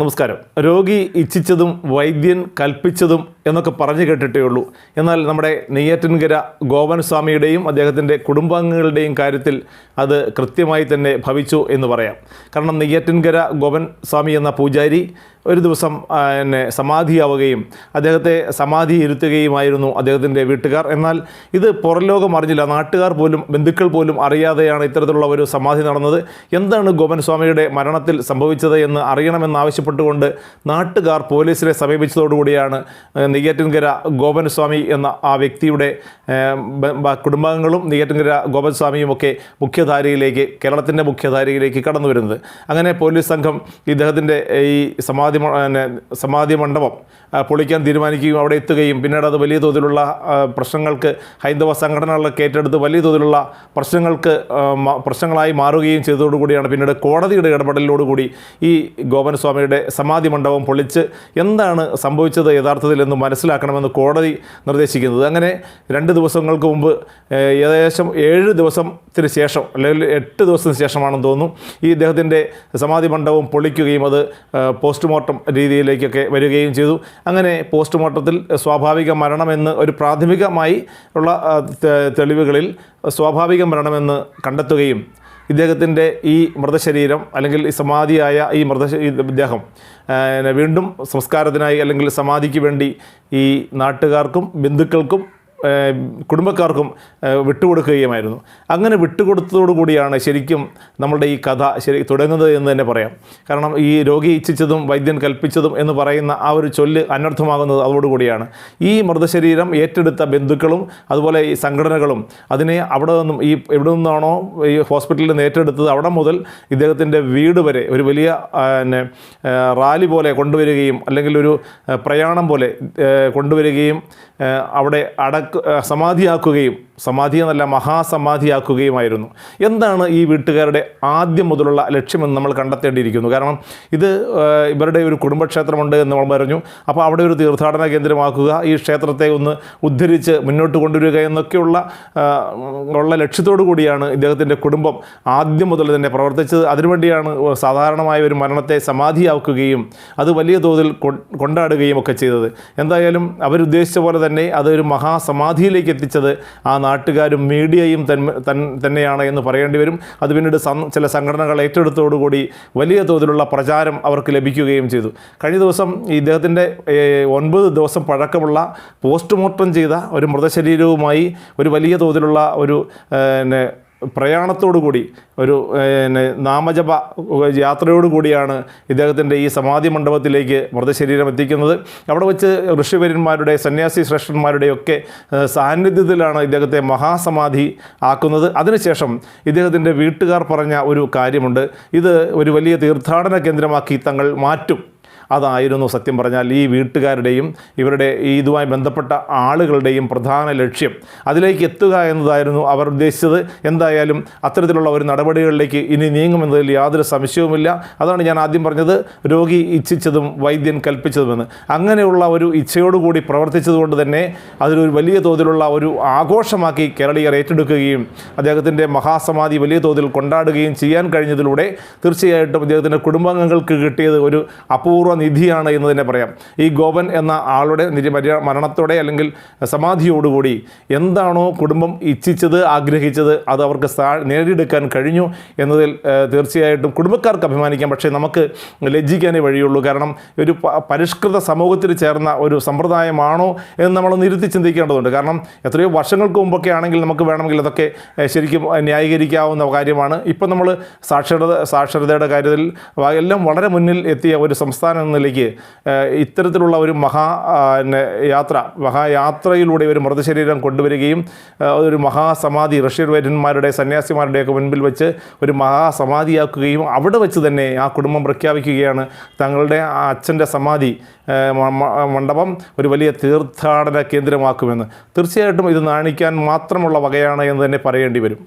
നമസ്കാരം. രോഗി ഇച്ഛിച്ചതും വൈദ്യൻ കൽപ്പിച്ചതും എന്നൊക്കെ പറഞ്ഞു കേട്ടിട്ടേ ഉള്ളൂ. എന്നാൽ നമ്മുടെ നെയ്യാറ്റിൻകര ഗോപൻ സ്വാമിയുടെയും അദ്ദേഹത്തിന്റെ കുടുംബാംഗങ്ങളുടെയും കാര്യത്തിൽ അത് കൃത്യമായി തന്നെ ഭവിച്ചു എന്ന് പറയാം. കാരണം നെയ്യാറ്റിൻകര ഗോപൻ സ്വാമി എന്ന പൂജാരി ഒരു ദിവസം എന്നെ സമാധിയാവുകയും അദ്ദേഹത്തെ സമാധി ഇരുത്തുകയുമായിരുന്നു അദ്ദേഹത്തിന്റെ വീട്ടുകാർ. എന്നാൽ ഇത് പുറലോകം അറിഞ്ഞില്ല. നാട്ടുകാർ പോലും ബന്ധുക്കൾ പോലും അറിയാതെയാണ് ഇത്തരത്തിലുള്ള ഒരു സമാധി നടന്നത്. എന്താണ് ഗോപൻ സ്വാമിയുടെ മരണത്തിൽ സംഭവിച്ചത് എന്ന് അറിയണമെന്നാവശ്യപ്പെട്ടുകൊണ്ട് നാട്ടുകാർ പോലീസിനെ സമീപിച്ചതോടുകൂടിയാണ് നെയ്യാറ്റിൻകര ഗോപനസ്വാമി എന്ന ആ വ്യക്തിയുടെ കുടുംബാംഗങ്ങളും നെയ്യാറ്റിൻകര ഗോപനസ്വാമിയും ഒക്കെ മുഖ്യധാരയിലേക്ക് കേരളത്തിന്റെ മുഖ്യധാരയിലേക്ക് കടന്നു വരുന്നത് അങ്ങനെ പോലീസ് സംഘം ഇദ്ദേഹത്തിന്റെ ഈ സമാധി സമാധി മണ്ഡപം പൊളിക്കാൻ തീരുമാനിക്കുകയും അവിടെ എത്തുകയും പിന്നീട് അത് വലിയ തോതിലുള്ള പ്രശ്നങ്ങൾക്ക് ഹൈന്ദവ സംഘടനകളൊക്കെ ഏറ്റെടുത്ത് വലിയ തോതിലുള്ള പ്രശ്നങ്ങൾക്ക് പ്രശ്നങ്ങളായി മാറുകയും ചെയ്തതോടുകൂടിയാണ് പിന്നീട് കോടതിയുടെ ഇടപെടലിനോടുകൂടി ഈ ഗോപനസ്വാമിയുടെ സമാധി മണ്ഡപം പൊളിച്ച് എന്താണ് സംഭവിച്ചത് യഥാർത്ഥത്തിൽ എന്ന് മനസ്സിലാക്കണമെന്ന് കോടതി നിർദ്ദേശിക്കുന്നത്. അങ്ങനെ രണ്ട് ദിവസങ്ങൾക്ക് മുമ്പ് ഏകദേശം ഏഴ് ദിവസത്തിന് ശേഷം അല്ലെങ്കിൽ എട്ട് ദിവസത്തിന് ശേഷമാണെന്ന് തോന്നുന്നു ഈ ഇദ്ദേഹത്തിന്റെ സമാധി മണ്ഡപം പൊളിക്കുകയും അത് പോസ്റ്റ്മോർട്ടം രീതിയിലേക്കൊക്കെ വരികയും ചെയ്തു. അങ്ങനെ പോസ്റ്റ്മോർട്ടത്തിൽ സ്വാഭാവിക മരണമെന്ന് ഒരു പ്രാഥമികമായി ഉള്ള തെളിവുകളിൽ സ്വാഭാവിക മരണമെന്ന് കണ്ടെത്തുകയും ഇദ്ദേഹത്തിന്റെ ഈ മൃതശരീരം അല്ലെങ്കിൽ ഈ സമാധിയായ ഈ മൃത ഇദ്ദേഹം വീണ്ടും സംസ്കാരത്തിനായി അല്ലെങ്കിൽ സമാധിക്ക് വേണ്ടി ഈ നാട്ടുകാർക്കും ബന്ധുക്കൾക്കും കുടുംബക്കാർക്കും വിട്ടുകൊടുക്കുകയുമായിരുന്നു. അങ്ങനെ വിട്ടുകൊടുത്തതോടുകൂടിയാണ് ശരിക്കും നമ്മളുടെ ഈ കഥ ശരി തുടങ്ങുന്നത് എന്ന് തന്നെ പറയാം. കാരണം ഈ രോഗി ഇച്ഛിച്ചതും വൈദ്യൻ കൽപ്പിച്ചതും എന്ന് പറയുന്ന ആ ഒരു ചൊല്ല് അനർത്ഥമാകുന്നത് അതോടുകൂടിയാണ് ഈ മൃതശരീരം ഏറ്റെടുത്ത ബന്ധുക്കളും അതുപോലെ ഈ സംഘടനകളും അതിനെ അവിടെ നിന്നും ഈ എവിടെ നിന്നാണോ ഈ ഹോസ്പിറ്റലിൽ നിന്ന് ഏറ്റെടുത്തത് അവിടെ മുതൽ ഇദ്ദേഹത്തിന്റെ വീട് വരെ ഒരു വലിയ പിന്നെ റാലി പോലെ കൊണ്ടുവരികയും അല്ലെങ്കിൽ ഒരു പ്രയാണം പോലെ കൊണ്ടുവരികയും അവിടെ അടക്ക് സമാധിയാക്കുകയും സമാധി എന്നല്ല മഹാസമാധിയാക്കുകയുമായിരുന്നു. എന്താണ് ഈ വീട്ടുകാരുടെ ആദ്യം മുതലുള്ള ലക്ഷ്യമെന്ന് നമ്മൾ കണ്ടെത്തേണ്ടിയിരിക്കുന്നു? കാരണം ഇത് ഇവരുടെ ഒരു കുടുംബക്ഷേത്രമുണ്ട് എന്ന് നമ്മൾ പറഞ്ഞു. അപ്പോൾ അവിടെ ഒരു തീർത്ഥാടന കേന്ദ്രമാക്കുക ഈ ക്ഷേത്രത്തെ ഒന്ന് ഉദ്ധരിച്ച് മുന്നോട്ട് കൊണ്ടുവരിക എന്നൊക്കെയുള്ള ഉള്ള ലക്ഷ്യത്തോടു കൂടിയാണ് ഇദ്ദേഹത്തിന്റെ കുടുംബം ആദ്യം മുതൽ തന്നെ പ്രവർത്തിച്ചത്. അതിനുവേണ്ടിയാണ് സാധാരണമായ ഒരു മരണത്തെ സമാധിയാക്കുകയും അത് വലിയ തോതിൽ കൊണ്ടാടുകയും ഒക്കെ ചെയ്തത്. എന്തായാലും അവരുദ്ദേശിച്ച പോലെ തന്നെ അതൊരു മഹാസമാധിയിലേക്ക് എത്തിച്ചത് ആ നാട്ടുകാരും മീഡിയയും തന്നെയാണ് എന്ന് പറയേണ്ടി വരും. അത് പിന്നീട് ചില സംഘടനകൾ ഏറ്റെടുത്തോടുകൂടി വലിയ തോതിലുള്ള പ്രചാരം അവർക്ക് ലഭിക്കുകയും ചെയ്തു. കഴിഞ്ഞ ദിവസം ഇദ്ദേഹത്തിന്റെ ഒൻപത് ദിവസം പഴക്കമുള്ള പോസ്റ്റ്മോർട്ടം ചെയ്ത ഒരു മൃതശരീരവുമായി ഒരു വലിയ തോതിലുള്ള ഒരു ഏഹ്, കൂടി ഒരു പിന്നെ നാമജപ യാത്രയോടുകൂടിയാണ് ഇദ്ദേഹത്തിന്റെ ഈ സമാധി മണ്ഡപത്തിലേക്ക് മൃതശരീരം എത്തിക്കുന്നത്. അവിടെ വെച്ച് ഋഷിവര്യന്മാരുടെ സന്യാസി ശ്രേഷ്ഠന്മാരുടെയൊക്കെ സാന്നിധ്യത്തിലാണ് ഇദ്ദേഹത്തെ മഹാസമാധി ആക്കുന്നത്. അതിനുശേഷം ഇദ്ദേഹത്തിന്റെ വീട്ടുകാർ പറഞ്ഞ ഒരു കാര്യമുണ്ട്. ഇത് ഒരു വലിയ തീർത്ഥാടന കേന്ദ്രമാക്കി തങ്ങൾ മാറ്റും. അതായിരുന്നു സത്യം പറഞ്ഞാൽ ഈ വീട്ടുകാരുടെയും ഇവരുടെ ഈ ഇതുമായി ബന്ധപ്പെട്ട ആളുകളുടെയും പ്രധാന ലക്ഷ്യം. അതിലേക്ക് എത്തുക എന്നതായിരുന്നു അവർ ഉദ്ദേശിച്ചത്. എന്തായാലും അത്തരത്തിലുള്ള ഒരു നടപടികളിലേക്ക് ഇനി നീങ്ങുമെന്നതിൽ യാതൊരു സംശയവുമില്ല. അതാണ് ഞാൻ ആദ്യം പറഞ്ഞത്. രോഗി ഇച്ഛിച്ചതും വൈദ്യൻ കൽപ്പിച്ചതുമെന്ന്. അങ്ങനെയുള്ള ഒരു ഇച്ഛയോടുകൂടി പ്രവർത്തിച്ചതുകൊണ്ട് തന്നെ അതിലൊരു വലിയ തോതിലുള്ള ഒരു ആഘോഷമാക്കി കേരളീയർ ഏറ്റെടുക്കുകയും അദ്ദേഹത്തിന്റെ മഹാസമാധി വലിയ തോതിൽ കൊണ്ടാടുകയും ചെയ്യാൻ കഴിഞ്ഞതിലൂടെ തീർച്ചയായിട്ടും അദ്ദേഹത്തിന്റെ കുടുംബാംഗങ്ങൾക്ക് കിട്ടിയത് ഒരു അപൂർവ നിധിയാണ് എന്ന് തന്നെ പറയാം. ഈ ഗോപൻ എന്ന ആളുടെ മരണത്തോടെ അല്ലെങ്കിൽ സമാധിയോടുകൂടി എന്താണോ കുടുംബം ഇച്ഛിച്ചത് ആഗ്രഹിച്ചത് അത് അവർക്ക് നേടിയെടുക്കാൻ കഴിഞ്ഞു എന്നതിൽ തീർച്ചയായിട്ടും കുടുംബക്കാർക്ക് അഭിമാനിക്കാം. പക്ഷേ നമുക്ക് ലജ്ജിക്കാനേ വഴിയുള്ളൂ. കാരണം ഒരു പരിഷ്കൃത സമൂഹത്തിൽ ചേർന്ന ഒരു സമ്പ്രദായമാണോ എന്ന് നമ്മൾ ഇരുത്തി ചിന്തിക്കേണ്ടതുണ്ട്. കാരണം എത്രയോ വർഷങ്ങൾക്ക് മുമ്പൊക്കെ ആണെങ്കിൽ നമുക്ക് വേണമെങ്കിൽ അതൊക്കെ ശരിക്കും ന്യായീകരിക്കാവുന്ന കാര്യമാണ്. ഇപ്പം നമ്മൾ സാക്ഷരത സാക്ഷരതയുടെ കാര്യത്തിൽ എല്ലാം വളരെ മുന്നിൽ എത്തിയ ഒരു സംസ്ഥാനം എന്ന നിലയ്ക്ക് ഇത്തരത്തിലുള്ള ഒരു മഹാ പിന്നെ യാത്ര മഹായാത്രയിലൂടെ ഒരു മൃതശരീരം കൊണ്ടുവരികയും ഒരു മഹാസമാധി വൈദ്യന്മാരുടെ സന്യാസിമാരുടെയൊക്കെ മുൻപിൽ വെച്ച് ഒരു മഹാസമാധിയാക്കുകയും അവിടെ വെച്ച് തന്നെ ആ കുടുംബം പ്രഖ്യാപിക്കുകയാണ് തങ്ങളുടെ അച്ഛന്റെ സമാധി മണ്ഡപം ഒരു വലിയ തീർത്ഥാടന കേന്ദ്രമാക്കുമെന്ന്. തീർച്ചയായിട്ടും ഇത് നാണിക്കാൻ മാത്രമുള്ള വകയാണ് എന്ന് തന്നെ പറയേണ്ടി വരും.